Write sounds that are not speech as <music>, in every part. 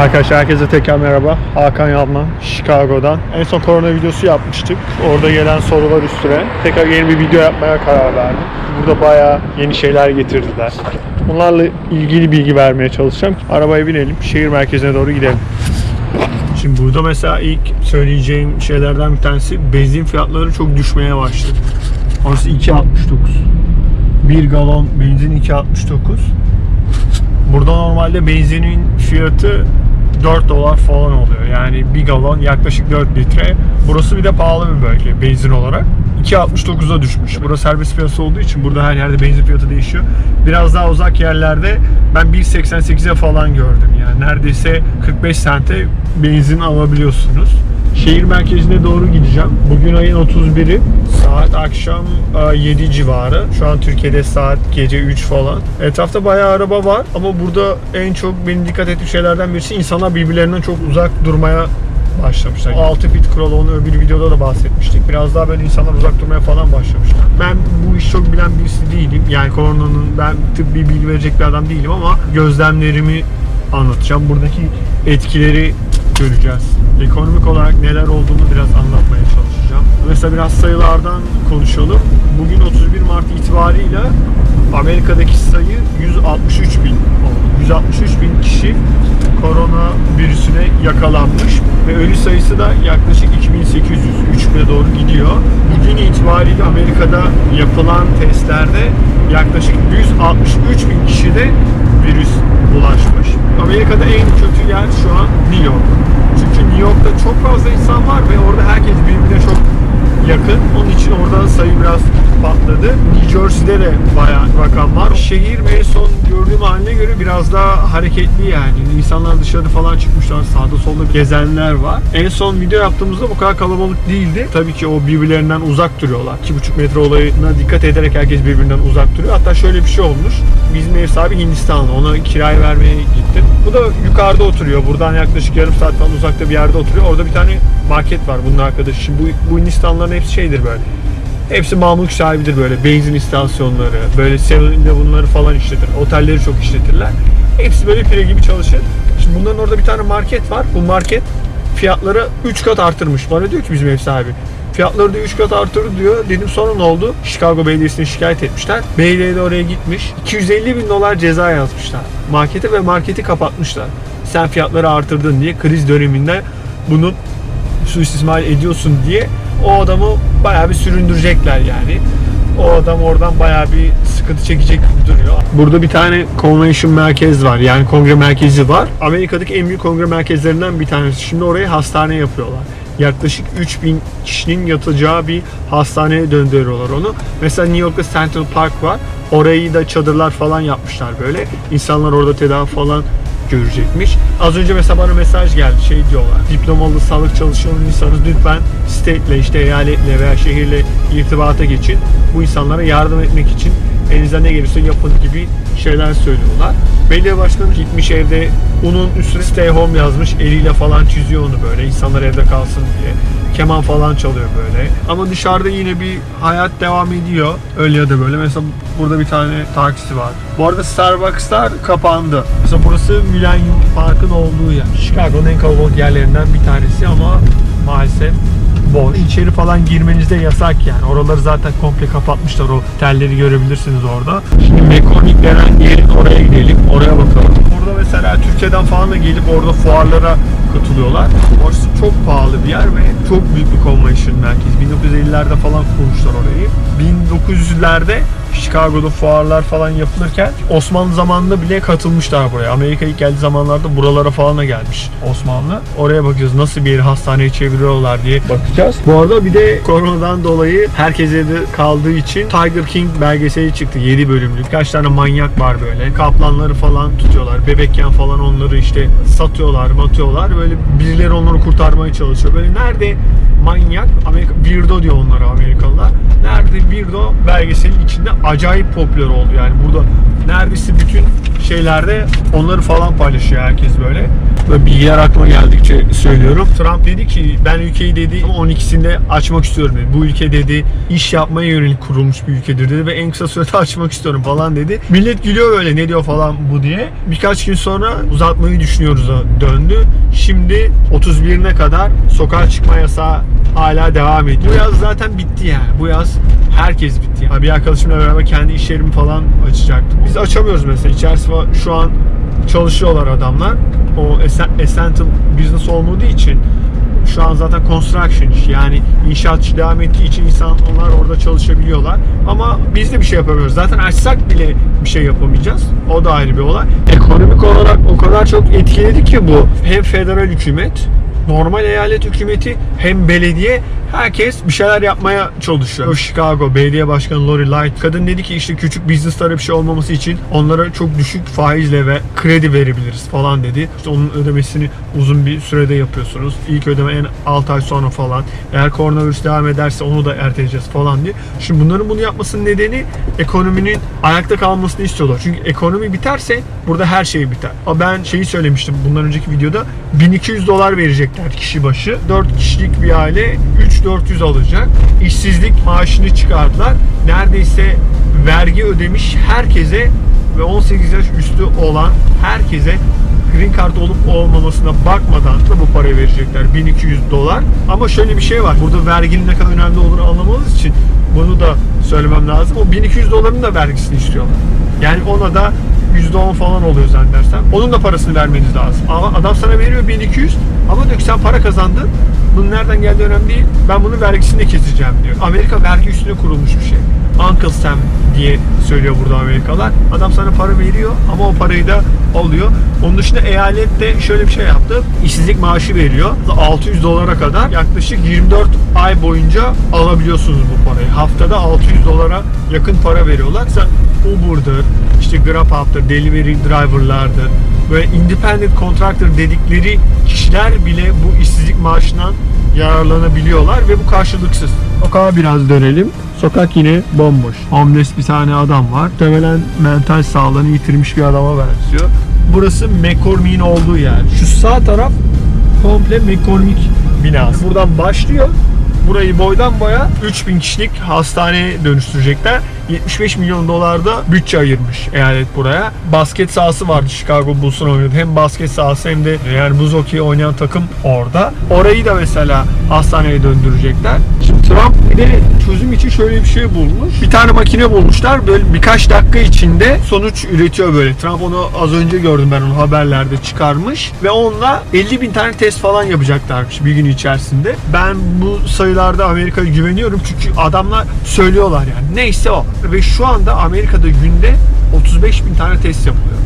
Arkadaşlar herkese tekrar merhaba. Hakan Yalman, Chicago'dan. En son korona videosu yapmıştık. Orada gelen sorular üstüne tekrar yeni bir video yapmaya karar verdim. Burada bayağı yeni şeyler getirdiler. Bunlarla ilgili bilgi vermeye çalışacağım. Arabaya binelim, şehir merkezine doğru gidelim. Şimdi burada mesela ilk söyleyeceğim şeylerden bir tanesi benzin fiyatları çok düşmeye başladı. Orası 2.69. 1 galon benzin 2.69. Burada normalde benzinin fiyatı 4 dolar falan oluyor. Yani bir galon yaklaşık 4 litre. Burası bir de pahalı bir bölge benzin olarak. 2.69'a düşmüş. Burası serbest piyasa olduğu için burada her yerde benzin fiyatı değişiyor. Biraz daha uzak yerlerde ben 1.88'e falan gördüm. Yani neredeyse 45 sente benzin alabiliyorsunuz. Şehir merkezine doğru gideceğim. Bugün ayın 31'i. Saat akşam e, 7 civarı. Şu an Türkiye'de saat gece 3 falan. Etrafta bayağı araba var ama burada en çok benim dikkat ettiğim şeylerden birisi insanlar birbirlerinden çok uzak durmaya başlamışlar. 6 fit kuralı onu öbür videoda da bahsetmiştik. Biraz daha böyle insanlar uzak durmaya falan başlamışlar. Ben bu işi çok bilen birisi değilim. Yani koronanın ben tıbbi bilgi verecek bir adam değilim ama gözlemlerimi anlatacağım. Buradaki etkileri göreceğiz. Ekonomik olarak neler olduğunu biraz anlatmaya çalışacağım. Mesela biraz sayılardan konuşalım. Bugün 31 Mart itibarıyla Amerika'daki sayı 163 bin oldu. 163 bin kişi korona virüsüne yakalanmış ve ölü sayısı da yaklaşık 2800 3000'e doğru gidiyor. Bugün itibariyle Amerika'da yapılan testlerde yaklaşık 163 bin kişide virüs bulaşmış. Amerika'da en kötü yer şu an New York. New York'ta çok fazla insan var ve orada herkes birbirine çok yakın. Onun için orada sayı biraz patladı. New Jersey'de de bayağı rakam var. Şehir en son gördüğüm haline göre biraz daha hareketli yani. İnsanlar dışarı falan çıkmışlar. Sağda solda gezenler var. En son video yaptığımızda bu kadar kalabalık değildi. Tabii ki o birbirlerinden uzak duruyorlar. 2,5 metre olayına dikkat ederek herkes birbirinden uzak duruyor. Hatta şöyle bir şey olmuş. Bizim ev sahibi Hindistanlı. Ona kiraya vermeye gittim. Bu da yukarıda oturuyor. Buradan yaklaşık yarım saat falan uzakta bir yerde oturuyor. Orada bir tane market var bunun arkadaşı. Şimdi bu, bu Hindistanlıların hepsi şeydir böyle. Hepsi mamluk sahibidir böyle. Benzin istasyonları, böyle 7 bunları falan işletir. Otelleri çok işletirler. Hepsi böyle pire gibi çalışır. Şimdi bunların orada bir tane market var. Bu market fiyatları 3 kat artırmış. Bana diyor ki bizim ev sahibi. Fiyatları da 3 kat artırdı diyor. Dedim sonra ne oldu? Chicago Belediyesi'ne şikayet etmişler. Belediye de oraya gitmiş. 250 bin dolar ceza yazmışlar. Markete ve marketi kapatmışlar. Sen fiyatları artırdın diye kriz döneminde bunun suistismal ediyorsun diye o adamı bayağı bir süründürecekler yani. O adam oradan bayağı bir sıkıntı çekecek gibi duruyor. Burada bir tane convention merkez var. Yani kongre merkezi var. Amerika'daki en büyük kongre merkezlerinden bir tanesi. Şimdi orayı hastane yapıyorlar. Yaklaşık 3000 kişinin yatacağı bir hastaneye döndürüyorlar onu. Mesela New York'ta Central Park var. Orayı da çadırlar falan yapmışlar böyle. İnsanlar orada tedavi falan görecekmiş. Az önce mesela bana mesaj geldi şey diyorlar. Diplomalı sağlık çalışanıysanız lütfen state'le işte eyaletle veya şehirle irtibata geçin. Bu insanlara yardım etmek için elinizden ne gelirse yapın gibi şeyler söylüyorlar. Belediye başkanı gitmiş evde unun üstüne stay home yazmış. Eliyle falan çiziyor onu böyle. insanlar evde kalsın diye. Keman falan çalıyor böyle. Ama dışarıda yine bir hayat devam ediyor. Öyle ya da böyle. Mesela burada bir tane taksi var. Bu arada Starbucks'lar kapandı. Mesela burası Millennium Park'ın olduğu yer. Chicago'nun en kalabalık yerlerinden bir tanesi ama maalesef boş. İçeri falan girmeniz de yasak yani. Oraları zaten komple kapatmışlar. O telleri görebilirsiniz orada. Şimdi Mekonik denen yerin oraya gidelim. Oraya bakalım. Mesela Türkiye'den falan da gelip orada fuarlara katılıyorlar. Orası çok pahalı bir yer ve çok büyük bir convention merkezi. 1950'lerde falan kurmuşlar orayı. 1900'lerde Chicago'da fuarlar falan yapılırken Osmanlı zamanında bile katılmışlar buraya. Amerika ilk geldiği zamanlarda buralara falan da gelmiş Osmanlı. Oraya bakıyoruz nasıl bir yeri hastaneye çeviriyorlar diye bakacağız. Bu arada bir de koronadan dolayı herkes evde kaldığı için Tiger King belgeseli çıktı 7 bölümlük. Kaç tane manyak var böyle. Kaplanları falan tutuyorlar. Bebekken falan onları işte satıyorlar, matıyorlar. Böyle birileri onları kurtarmaya çalışıyor. Böyle nerede manyak Amerika Weirdo diyor onlara Amerikalılar. Nerede Weirdo belgeselin içinde acayip popüler oldu. Yani burada neredeyse bütün şeylerde onları falan paylaşıyor herkes böyle. Böyle bilgiler aklıma geldikçe söylüyorum. Trump dedi ki ben ülkeyi dedi 12'sinde açmak istiyorum dedi. Bu ülke dedi iş yapmaya yönelik kurulmuş bir ülkedir dedi ve en kısa sürede <laughs> açmak istiyorum falan dedi. Millet gülüyor böyle ne diyor falan bu diye. Birkaç gün sonra uzatmayı düşünüyoruz döndü. Şimdi 31'ine kadar sokağa çıkma yasağı hala devam ediyor. Bu yaz zaten bitti yani. Bu yaz herkes bitti. Yani bir arkadaşımla beraber kendi iş yerimi falan açacaktım. Biz açamıyoruz mesela. İçerisi şu an çalışıyorlar adamlar. O essential business olmadığı için şu an zaten construction iş yani inşaat işi devam ettiği için insanlar orada çalışabiliyorlar. Ama biz de bir şey yapamıyoruz. Zaten açsak bile bir şey yapamayacağız. O da ayrı bir olay. Ekonomik olarak o kadar çok etkiledi ki bu. Hem federal hükümet normal eyalet hükümeti hem belediye herkes bir şeyler yapmaya çalışıyor. O Chicago belediye başkanı Lori Light kadın dedi ki işte küçük businesslara bir şey olmaması için onlara çok düşük faizle ve kredi verebiliriz falan dedi. İşte onun ödemesini uzun bir sürede yapıyorsunuz. İlk ödeme en 6 ay sonra falan. Eğer koronavirüs devam ederse onu da erteleyeceğiz falan diye. Şimdi bunların bunu yapmasının nedeni ekonominin ayakta kalmasını istiyorlar. Çünkü ekonomi biterse burada her şey biter. Ben şeyi söylemiştim bundan önceki videoda 1200 dolar verecekler kişi başı. 4 kişilik bir aile 3400 alacak. İşsizlik maaşını çıkardılar. Neredeyse vergi ödemiş herkese ve 18 yaş üstü olan herkese green card olup olmamasına bakmadan da bu parayı verecekler 1200 dolar. Ama şöyle bir şey var. Burada verginin ne kadar önemli olduğunu anlamanız için bunu da söylemem lazım. O 1200 doların da vergisini istiyorlar. Yani ona da %10 falan oluyor zannedersem. Onun da parasını vermeniz lazım. Ama adam sana veriyor 1200 ama diyor ki sen para kazandın. Bunun nereden geldiği önemli değil. Ben bunun vergisini de keseceğim diyor. Amerika vergi üstüne kurulmuş bir şey. Uncle Sam diye söylüyor burada Amerikalılar. Adam sana para veriyor ama o parayı da alıyor. Onun dışında eyalet de şöyle bir şey yaptı. İşsizlik maaşı veriyor. 600 dolara kadar yaklaşık 24 ay boyunca alabiliyorsunuz bu parayı. Haftada 600 dolara yakın para veriyorlar. Sen Uber'dır, işte Grubhub'dır, delivery driver'lardır, böyle independent contractor dedikleri kişiler bile bu işsizlik maaşından yararlanabiliyorlar ve bu karşılıksız. Sokağa biraz dönelim. Sokak yine bomboş. Homeless bir tane adam var. Muhtemelen mental sağlığını yitirmiş bir adama benziyor. Burası McCormick'in olduğu yer. Şu sağ taraf komple McCormick binası. Buradan başlıyor. Burayı boydan boya 3000 kişilik hastaneye dönüştürecekler. 75 milyon dolar da bütçe ayırmış eyalet buraya. Basket sahası vardı Chicago Bulls'un oynadı. Hem basket sahası hem de yani buz hokeyi oynayan takım orada. Orayı da mesela hastaneye döndürecekler. Şimdi Trump bir de çözüm için şöyle bir şey bulmuş. Bir tane makine bulmuşlar. Böyle birkaç dakika içinde sonuç üretiyor böyle. Trump onu az önce gördüm ben onu haberlerde çıkarmış. Ve onunla 50 bin tane test falan yapacaklarmış bir gün içerisinde. Ben bu sayılarda Amerika'ya güveniyorum. Çünkü adamlar söylüyorlar yani. Neyse o. Ve şu anda Amerika'da günde 35 bin tane test yapılıyor.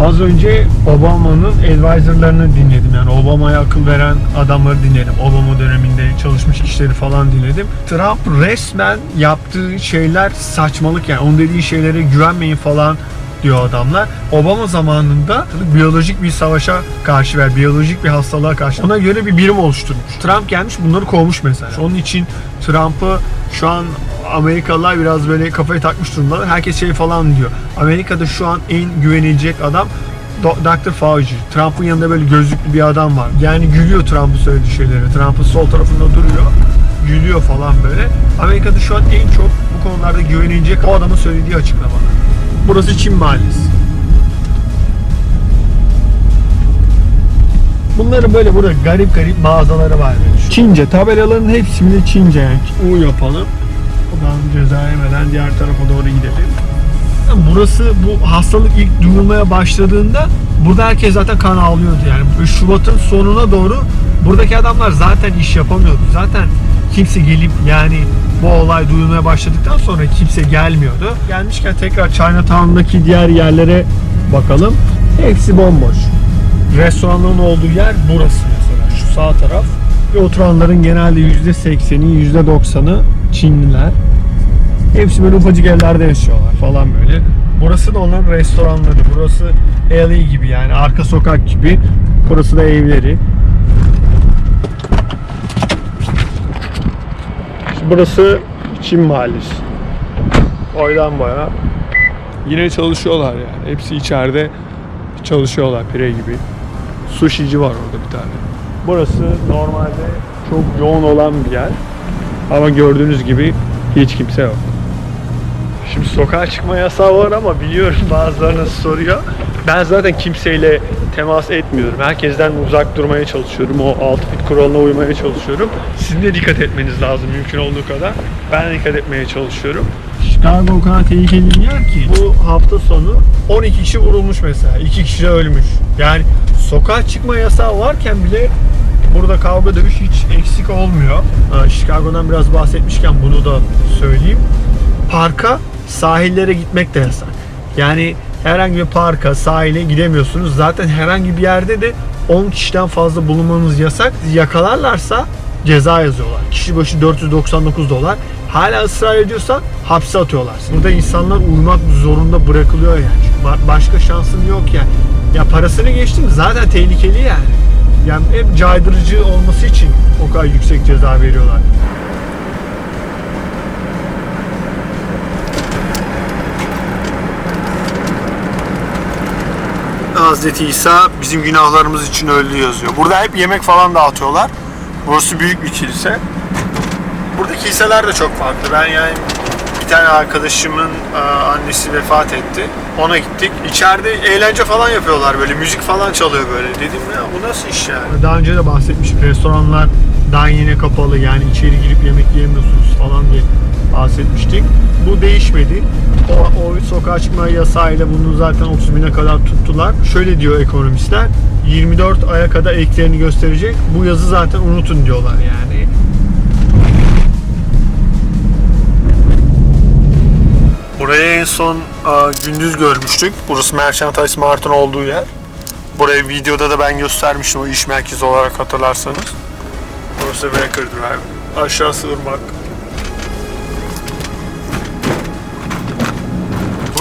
Az önce Obama'nın advisorlarını dinledim. Yani Obama'ya akıl veren adamları dinledim. Obama döneminde çalışmış kişileri falan dinledim. Trump resmen yaptığı şeyler saçmalık yani. Onun dediği şeylere güvenmeyin falan diyor adamlar. Obama zamanında biyolojik bir savaşa karşı ver, biyolojik bir hastalığa karşı ona göre bir birim oluşturmuş. Trump gelmiş bunları kovmuş mesela. Onun için Trump'ı şu an Amerikalılar biraz böyle kafaya takmış durumdalar. Herkes şey falan diyor. Amerika'da şu an en güvenilecek adam Dr. Fauci. Trump'ın yanında böyle gözlüklü bir adam var. Yani gülüyor Trump'ın söylediği şeyleri. Trump'ın sol tarafında duruyor. Gülüyor falan böyle. Amerika'da şu an en çok bu konularda güvenilecek o adamın söylediği açıklamalar. Burası Çin Mahallesi. Bunların böyle burada garip garip mağazaları var. Çince. Tabelaların hepsinde Çince yani. U yapalım. Buradan ceza yemeden diğer tarafa doğru gidelim. Burası bu hastalık ilk duyulmaya başladığında burada herkes zaten kan ağlıyordu yani. Şubat'ın sonuna doğru buradaki adamlar zaten iş yapamıyordu. Zaten kimse gelip yani bu olay duyulmaya başladıktan sonra kimse gelmiyordu. Gelmişken tekrar Chinatown'daki diğer yerlere bakalım. Hepsi bomboş. Restoranların olduğu yer burası mesela. Şu sağ taraf. Ve oturanların genelde %80'i, %90'ı Çinliler. Hepsi böyle ufacık evlerde yaşıyorlar falan böyle. Burası da onların restoranları. Burası LA gibi yani arka sokak gibi. Burası da evleri. Burası Çin Mahallesi. Oydan boya yine çalışıyorlar yani. Hepsi içeride çalışıyorlar pire gibi. Sushici var orada bir tane. Burası normalde çok yoğun olan bir yer. Ama gördüğünüz gibi hiç kimse yok. Şimdi sokağa çıkma yasağı var ama biliyorum bazılarınız soruyor. Ben zaten kimseyle temas etmiyorum. Herkesten uzak durmaya çalışıyorum. O 6 fit kuralına uymaya çalışıyorum. Sizin de dikkat etmeniz lazım mümkün olduğu kadar. Ben de dikkat etmeye çalışıyorum. Chicago o kadar tehlikeli bir yer ki. Bu hafta sonu 12 kişi vurulmuş mesela. 2 kişi ölmüş. Yani sokağa çıkma yasağı varken bile burada kavga dövüş hiç eksik olmuyor. Chicago'dan biraz bahsetmişken bunu da söyleyeyim. Parka, sahillere gitmek de yasak. Yani herhangi bir parka, sahile gidemiyorsunuz. Zaten herhangi bir yerde de 10 kişiden fazla bulunmanız yasak. Yakalarlarsa ceza yazıyorlar. Kişi başı 499 dolar. Hala ısrar ediyorsan hapse atıyorlar. Burada insanlar uymak zorunda bırakılıyor yani. Çünkü ba- başka şansın yok yani. Ya parasını geçtim zaten tehlikeli yani. Yani hep caydırıcı olması için o kadar yüksek ceza veriyorlar. Hazreti İsa bizim günahlarımız için öldü yazıyor. Burada hep yemek falan dağıtıyorlar. Burası büyük bir kilise. Burada kiliseler de çok farklı. Ben yani bir tane arkadaşımın e, annesi vefat etti. Ona gittik. İçeride eğlence falan yapıyorlar böyle. Müzik falan çalıyor böyle. Dedim ya bu nasıl iş yani? Daha önce de bahsetmiştik. Restoranlar daha yine kapalı. Yani içeri girip yemek yiyemiyorsunuz falan diye bahsetmiştik. Bu değişmedi. O, o sokağa çıkma yasağıyla bunu zaten 30 bine kadar tuttular. Şöyle diyor ekonomistler. 24 aya kadar eklerini gösterecek. Bu yazı zaten unutun diyorlar yani. Son a, gündüz görmüştük. Burası Merchandise Mart'ın olduğu yer. Burayı videoda da ben göstermiştim o iş merkezi olarak hatırlarsanız. Burası Wacker Drive. Aşağısı ırmak.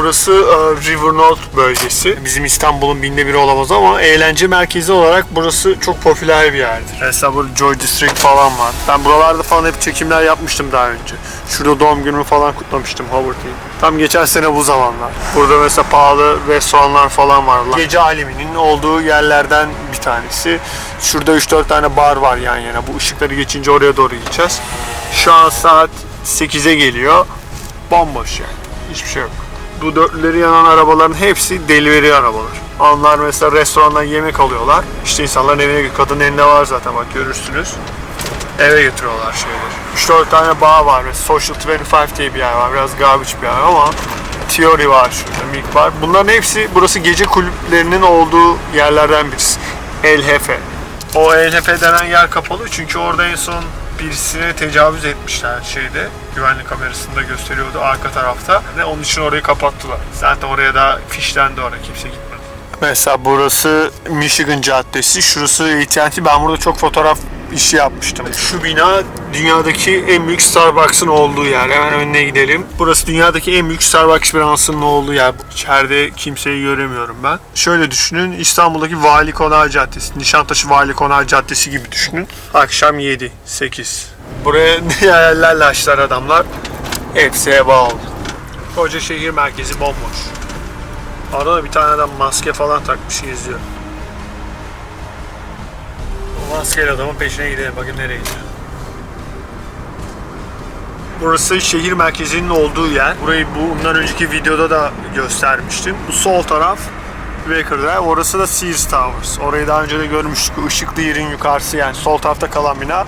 Burası e, River North bölgesi. Bizim İstanbul'un binde biri olamaz ama eğlence merkezi olarak burası çok popüler bir yerdir. Mesela burada Joy District falan var. Ben buralarda falan hep çekimler yapmıştım daha önce. Şurada doğum günümü falan kutlamıştım Howard'ın. Tam geçen sene bu zamanlar. Burada mesela pahalı restoranlar falan var. Gece aleminin olduğu yerlerden bir tanesi. Şurada 3-4 tane bar var yan yana. Bu ışıkları geçince oraya doğru gideceğiz. Şu an saat 8'e geliyor. Bomboş yani. Hiçbir şey yok bu dörtlüleri yanan arabaların hepsi delivery arabalar. Onlar mesela restorandan yemek alıyorlar. İşte insanların evine kadın elinde var zaten bak görürsünüz. Eve götürüyorlar şeyleri. 3-4 tane bar var. Mesela Social 25 diye bir yer var. Biraz garbage bir yer ama Theory var şurada, Milk var. Bunların hepsi burası gece kulüplerinin olduğu yerlerden birisi. El Hefe. O El Hefe denen yer kapalı çünkü orada en son birisine tecavüz etmişler şeyde. Güvenlik kamerasında gösteriyordu arka tarafta. Ve onun için orayı kapattılar. Zaten oraya da fişlendi oraya kimse gitmedi. Mesela burası Michigan Caddesi, şurası AT&T. Ben burada çok fotoğraf işi yapmıştım. Şu bina dünyadaki en büyük Starbucks'ın olduğu yer. Hemen önüne gidelim. Burası dünyadaki en büyük Starbucks binasının olduğu yer. İçeride kimseyi göremiyorum ben. Şöyle düşünün. İstanbul'daki Vali Konağı Caddesi, Nişantaşı Vali Konağı Caddesi gibi düşünün. Akşam 7, 8. Buraya <laughs> ne hayallerle açtılar adamlar. Hepsi oldu. Koca şehir merkezi bomboş. Arada bir tane adam maske falan takmış geziyor. Maskeli adamın peşine gidelim bakayım nereye gidiyor. Burası şehir merkezinin olduğu yer. Burayı bundan önceki videoda da göstermiştim. Bu sol taraf Baker Drive. Orası da Sears Towers. Orayı daha önce de görmüştük. Işıklı yerin yukarısı yani sol tarafta kalan bina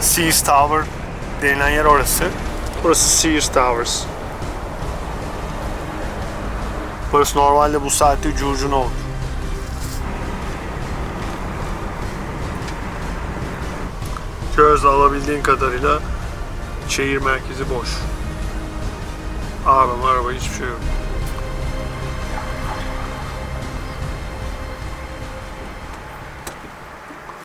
Sears Tower denilen yer orası. Burası Sears Towers. Burası normalde bu saatte curcuna olur. Gözle alabildiğin kadarıyla şehir merkezi boş. Araba araba hiçbir şey yok.